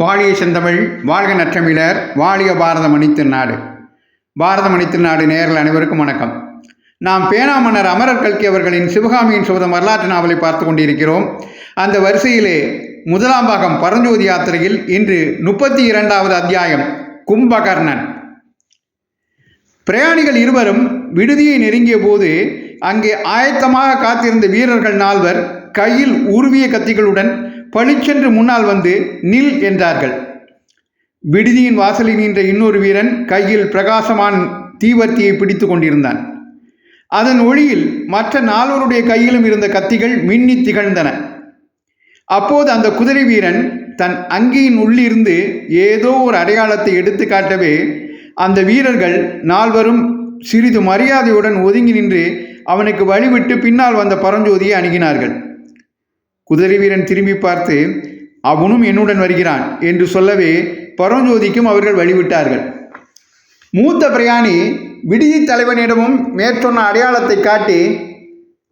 வாழிய செந்தமிழ் வாழ்க நற்றமிழர் வாழிய பாரத மணித்திருநாடு பாரத மணித்திருநாடு நேரில் அனைவருக்கும் வணக்கம். நாம் பேனா மன்னர் அமரர் கல்கி அவர்களின் சிவகாமியின் சோதம் வரலாற்று நாவலை பார்த்து கொண்டிருக்கிறோம். அந்த வரிசையிலே முதலாம் பாகம் பரஞ்சோதி யாத்திரையில் இன்று முப்பத்தி இரண்டாவது அத்தியாயம் கும்பகர்ணன். பிரயாணிகள் இருவரும் விடுதியை நெருங்கிய போது அங்கே ஆயத்தமாக காத்திருந்த வீரர்கள் நால்வர் கையில் உருவிய கத்திகளுடன் பளிச்சென்று முன்னால் வந்து நில் என்றார்கள். விடுதியின் வாசலில் நின்ற இன்னொரு வீரன் கையில் பிரகாசமான தீவர்த்தியை பிடித்து கொண்டிருந்தான். அதன் ஒளியில் மற்ற நால்வருடைய கையிலும் இருந்த கத்திகள் மின்னி திகழ்ந்தன. அப்போது அந்த குதிரை வீரன் தன் அங்கியின் உள்ளிருந்து ஏதோ ஒரு அடையாளத்தை எடுத்து காட்டவே அந்த வீரர்கள் நால்வரும் சிறிது மரியாதையுடன் ஒதுங்கி நின்று அவனுக்கு வழிவிட்டு பின்னால் வந்த பரஞ்சோதியை அணுகினார்கள். குதிரை வீரன் திரும்பி பார்த்து அவனும் என்னுடன் வருகிறான் என்று சொல்லவே பரஞ்சோதிக்கும் அவர்கள் வழிவிட்டார்கள். மூத்த பிரயாணி விடுதி தலைவனிடமும் மேற்சொன்ன அடையாளத்தை காட்டி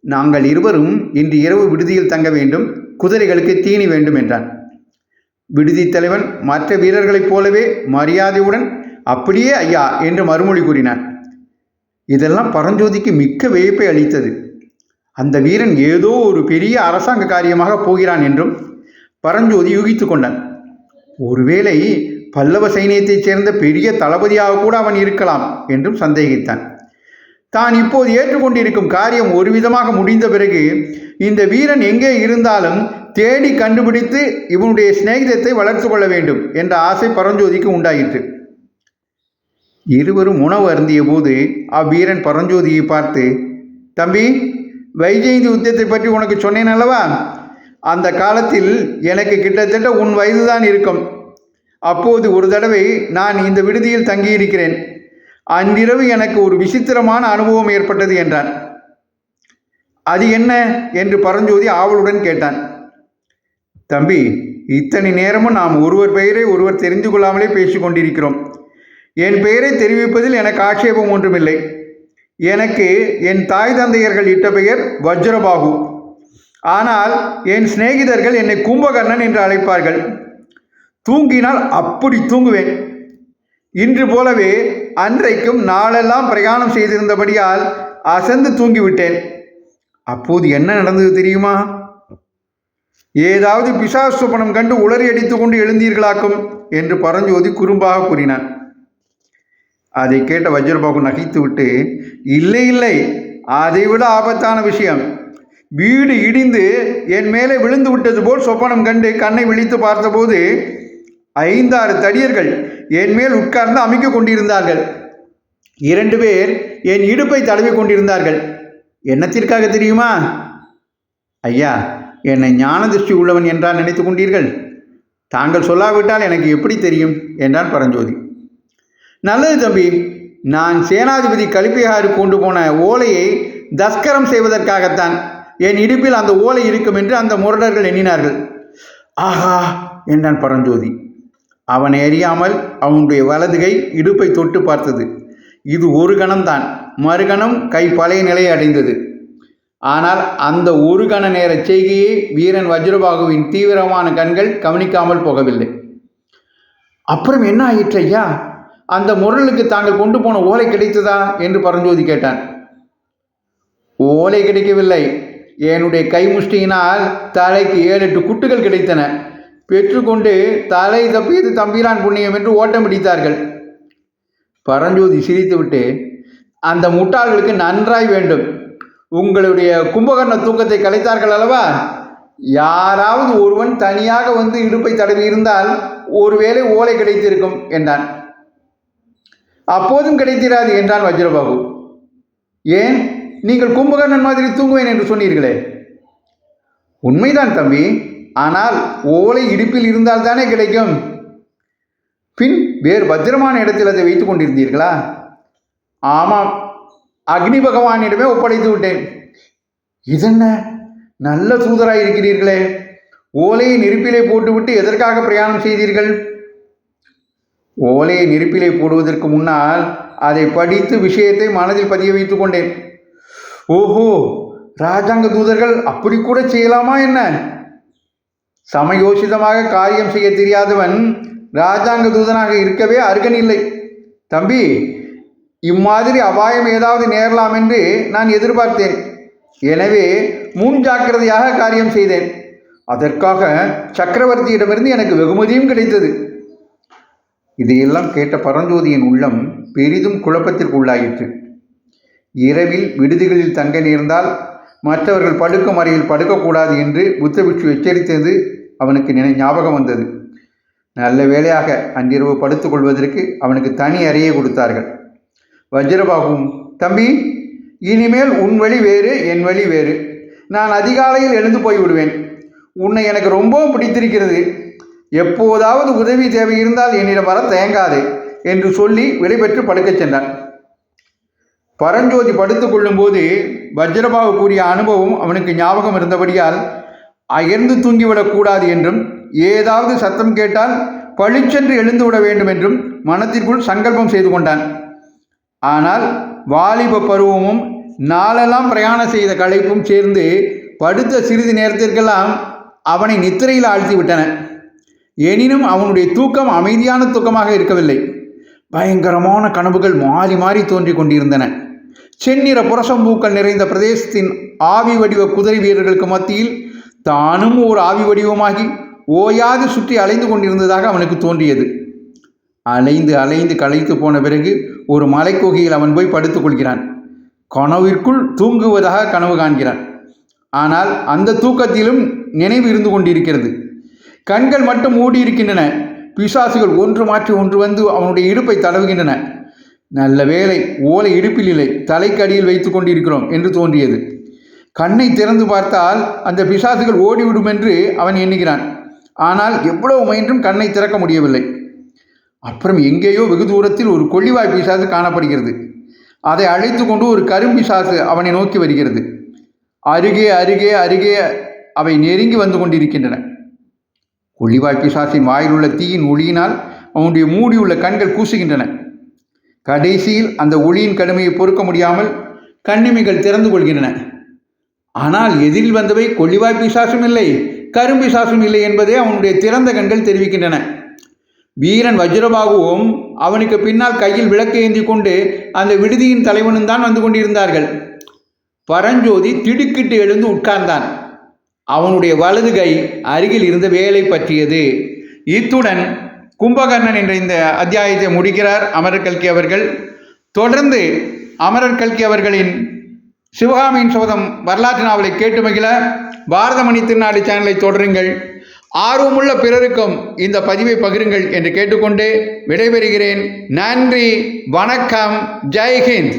நாங்கள் இருவரும் இன்று இரவு விடுதியில் தங்க வேண்டும் குதிரைகளுக்கு தீனி வேண்டும் என்றான். விடுதி தலைவன் மற்ற வீரர்களைப் போலவே மரியாதையுடன் அப்படியே ஐயா என்று மறுமொழி கூறினான். இதெல்லாம் பரஞ்சோதிக்கு மிக்க வியப்பை அளித்தது. அந்த வீரன் ஏதோ ஒரு பெரிய அரசாங்க காரியமாக போகிறான் என்றும் பரஞ்சோதி யூகித்து கொண்டான். ஒருவேளை பல்லவ சைனியத்தைச் சேர்ந்த பெரிய தளபதியாக கூட அவன் இருக்கலாம் என்றும் சந்தேகித்தான். தான் இப்போது ஏற்றுக்கொண்டிருக்கும் காரியம் ஒரு விதமாக முடிந்த பிறகு இந்த வீரன் எங்கே இருந்தாலும் தேடி கண்டுபிடித்து இவனுடைய சிநேகிதத்தை வளர்த்து கொள்ள வேண்டும் என்ற ஆசை பரஞ்சோதிக்கு உண்டாயிற்று. இருவரும் உணவு அருந்திய போது அவ்வீரன் பரஞ்சோதியை பார்த்து தம்பி வைஜெயந்தி யுத்தத்தை பற்றி உனக்கு சொன்னேன் அல்லவா? அந்த காலத்தில் எனக்கு கிட்டத்தட்ட உன் வயதுதான் இருக்கும். அப்போது ஒரு தடவை நான் இந்த விடுதியில் தங்கியிருக்கிறேன். அன்றிரவு எனக்கு ஒரு விசித்திரமான அனுபவம் ஏற்பட்டது என்றான். அது என்ன? என்று பரஞ்சோதி ஆவலுடன் கேட்டான். தம்பி இத்தனை நேரமும் நாம் ஒருவர் பெயரை ஒருவர் தெரிந்து கொள்ளாமலே பேசிக் கொண்டிருக்கிறோம் என் பெயரை தெரிவிப்பதில் எனக்கு ஆட்சேபம் ஒன்றுமில்லை. எனக்கு என் தாய் தந்தையர்கள் இட்ட பெயர் வஜ்ரபாகு. ஆனால் என் சிநேகிதர்கள் என்னை கும்பகர்ணன் என்று அழைப்பார்கள். தூங்கினால் அப்படி தூங்குவேன். இன்று போலவே அன்றைக்கும் நாளெல்லாம் பிரயாணம் செய்திருந்தபடியால் அசந்து தூங்கிவிட்டேன். அப்போது என்ன நடந்தது தெரியுமா? ஏதாவது பிசாசு சுப்பனம் கண்டு உளறி அடித்துக் கொண்டு எழுந்தீர்களாக்கும் என்று பரஞ்சோதி குறும்பாக கூறினான். அதை கேட்ட வஜ்ரபாபு நகைத்துவிட்டு இல்லை இல்லை அதைவிட ஆபத்தான விஷயம். வீடு இடிந்து என் மேலே விழுந்து விட்டது போல் சொப்பனம் கண்டு கண்ணை விழித்து பார்த்தபோது ஐந்தாறு தடியர்கள் என் மேல் உட்கார்ந்து அமைக்க கொண்டிருந்தார்கள். இரண்டு பேர் என் இடுப்பை தடவி கொண்டிருந்தார்கள். என்னத்திற்காக தெரியுமா? ஐயா என்னை ஞான திருஷ்டி உள்ளவன் என்றால் நினைத்து கொண்டீர்கள். தாங்கள் சொல்லாவிட்டால் எனக்கு எப்படி தெரியும்? என்றான் பரஞ்சோதி. நல்லது தம்பி. நான் சேனாதிபதி கலிப்பிகாரு கொண்டு போன ஓலையை தஸ்கரம் செய்வதற்காகத்தான் என் இடுப்பில் அந்த ஓலை இருக்கும் என்று அந்த முரடர்கள் எண்ணினார்கள். ஆஹா என்றான் பரஞ்சோதி. அவனை அறியாமல் அவனுடைய வலதுகை இடுப்பை தொட்டு பார்த்தது. இது ஒரு கணம்தான். மறுகணம் கை பழைய நிலையை அடைந்தது. ஆனால் அந்த ஒரு கண நேர செய்கையை வீரன் வஜ்ரபாகுவின் தீவிரமான கண்கள் கவனிக்காமல் போகவில்லை. அப்புறம் என்ன ஆயிற்று ஐயா? அந்த முரளுக்கு தாங்கள் கொண்டு போன ஓலை கிடைத்ததா? என்று பரஞ்சோதி கேட்டான். ஓலை கிடைக்கவில்லை. என்னுடைய கைமுஷ்டியினால் தலைக்கு ஏழு எட்டு குட்டுகள் கிடைத்தன. பெற்றுக்கொண்டு தலை தப்பியது தம்பிரான் புண்ணியம் என்று ஓட்டம் பிடித்தார்கள் பரஞ்சோதி சிரித்துவிட்டு அந்த முட்டாள்களுக்கு நன்றாய் வேண்டும். உங்களுடைய கும்பகர்ண தூக்கத்தை கலைத்தார்கள் அல்லவா? யாராவது ஒருவன் தனியாக வந்து இடுப்பை தடவி இருந்தால் ஒருவேளை ஓலை கிடைத்திருக்கும் என்றான். அப்போதும் கிடைத்திராது என்றான் வஜ்ரபாபு. ஏன்? நீங்கள் கும்பகர்ணன் மாதிரி தூங்குவேன் என்று சொன்னீர்களே. உண்மைதான் தம்பி. ஆனால் ஓலை இடுப்பில் இருந்தால் தானே கிடைக்கும். பின் வேறு பத்திரமான இடத்தில் அதை வைத்து கொண்டிருந்தீர்களா? ஆமாம். அக்னி பகவானிடமே ஒப்படைத்து விட்டேன். இதென்ன? நல்ல தூதராக இருக்கிறீர்களே ஓலையை நெருப்பிலே போட்டுவிட்டு எதற்காக பிரயாணம் செய்தீர்கள்? ஓலையை நெருப்பிலே போடுவதற்கு முன்னால் அதை படித்து விஷயத்தை மனதில் பதிய வைத்து கொண்டேன். ஓஹோ ராஜாங்க தூதர்கள் அப்படி கூட செய்யலாமா என்ன? சமயோசிதமாக காரியம் செய்ய தெரியாதவன் ராஜாங்க தூதனாக இருக்கவே அருகனில்லை தம்பி இம்மாதிரி அபாயம் ஏதாவது நேரலாம் என்று நான் எதிர்பார்த்தேன். எனவே முன் ஜாக்கிரதையாக காரியம் செய்தேன். அதற்காக சக்கரவர்த்தியிடமிருந்து எனக்கு வெகுமதியும் கிடைத்தது. இதையெல்லாம் கேட்ட பரஞ்சோதியின் உள்ளம் பெரிதும் குழப்பத்திற்கு உள்ளாயிற்று இரவில் விடுதிகளில் தங்க நேர்ந்தால் மற்றவர்கள் படுக்கும் அறையில் படுக்கக்கூடாது என்று புத்தபிட்சு எச்சரித்தது அவனுக்கு நினை ஞாபகம் வந்தது. நல்ல வேளையாக அன்றிரவு படுத்துக் கொள்வதற்கு அவனுக்கு தனி அறையை கொடுத்தார்கள். வஜ்ரபாகும் தம்பி இனிமேல் உன் வழி வேறு என் வழி வேறு. நான் அதிகாலையில் எழுந்து போய்விடுவேன். உன்னை எனக்கு ரொம்பவும் பிடித்திருக்கிறது. எப்போதாவது உதவி தேவை இருந்தால் என்னிடம் வர தயங்காதே என்று சொல்லி விடைபெற்று படுக்கச் சென்றான். பரஞ்சோதி படுத்துக் கொள்ளும்போது வஜ்ரபாவு கூறிய அனுபவம் அவனுக்கு ஞாபகம் இருந்தபடியால் அயர்ந்து தூங்கிவிடக்கூடாது என்றும் ஏதாவது சத்தம் கேட்டால் பளிச்சென்று எழுந்து விட வேண்டும் என்றும் மனத்திற்குள் சங்கல்பம் செய்து கொண்டான். ஆனால் வாலிப பருவமும் நாளெல்லாம் பிரயாணம் செய்த களைப்பும் சேர்ந்து படுத்த சிறிது நேரத்திற்கெல்லாம் அவனை நித்திரையில் ஆழ்த்தி விட்டன. எனினும் அவனுடைய தூக்கம் அமைதியான தூக்கமாக இருக்கவில்லை. பயங்கரமான கனவுகள் மாறி மாறி தோன்றிக் கொண்டிருந்தன. செந்நிற புரசம்பூக்கள் நிறைந்த பிரதேசத்தின் ஆவி வடிவ குதிரை வீரர்களுக்கு மத்தியில் தானும் ஒரு ஆவி வடிவமாகி ஓயாது சுற்றி அலைந்து கொண்டிருந்ததாக அவனுக்கு தோன்றியது. அலைந்து அலைந்து களைத்து போன பிறகு ஒரு மலைக்குகையில் அவன் போய் படுத்துக் கொள்கிறான். கனவிற்குள் தூங்குவதாக கனவு காண்கிறான். ஆனால் அந்த தூக்கத்திலும் நினைவு இருந்து கொண்டிருக்கிறது. கண்கள் மட்டும் மூடி இருக்கின்றன பிசாசுகள் ஒன்று மாற்றி ஒன்று வந்து அவனுடைய இடுப்பை தடவுகின்றன. நல்ல வேலை ஓலை இடுப்பில் இல்லை தலைக்கு அடியில் வைத்து கொண்டிருக்கிறோம் என்று தோன்றியது. கண்ணை திறந்து பார்த்தால் அந்த பிசாசுகள் ஓடிவிடும் என்று அவன் எண்ணுகிறான். ஆனால் எவ்வளவு முயன்றும் கண்ணை திறக்க முடியவில்லை. அப்புறம் எங்கேயோ வெகு தூரத்தில் ஒரு கொள்ளிவாய் பிசாசு காணப்படுகிறது. அதை அழைத்து கொண்டு ஒரு கரும்பிசாசு அவனை நோக்கி வருகிறது. அருகே அருகே அருகே அவை நெருங்கி வந்து கொண்டிருக்கின்றன. கொள்ளிவாய் பிசாசின் வாயிலுள்ள தீயின் ஒளியினால் அவனுடைய மூடியுள்ள கண்கள் கூசுகின்றன. கடைசியில் அந்த ஒளியின் கடுமையை பொறுக்க முடியாமல் கண்ணிமைகள் திறந்து கொள்கின்றன. ஆனால் எதிரில் வந்தவை கொள்ளிவாய் பிசாசும் இல்லை கரும்பிசாசும் இல்லை என்பதே அவனுடைய திறந்த கண்கள் தெரிவிக்கின்றன. வீரன் வஜ்ரபாகுவும் அவனுக்கு பின்னால் கையில் விளக்கு ஏந்தி கொண்டு அந்த விடுதியின் தலைவனும் தான் வந்து கொண்டிருந்தார்கள். பரஞ்சோதி திடுக்கிட்டு எழுந்து உட்கார்ந்தான். அவனுடைய வலது கை அருகில் இருந்த வேலை பற்றியது. இத்துடன் கும்பகர்ணன் என்ற இந்த அத்தியாயத்தை முடிக்கிறார் அமரர் கல்கி அவர்கள். தொடர்ந்து அமரர் கல்கி அவர்களின் சிவகாமியின் சோதம் வரலாற்று நாவலை கேட்டு மகிழ பாரதமணி திருநாடு சேனலை தொடருங்கள். ஆர்வமுள்ள பிறருக்கும் இந்த பதிவை பகிருங்கள் என்று கேட்டுக்கொண்டு விடைபெறுகிறேன். நன்றி வணக்கம் ஜெய்ஹிந்த்.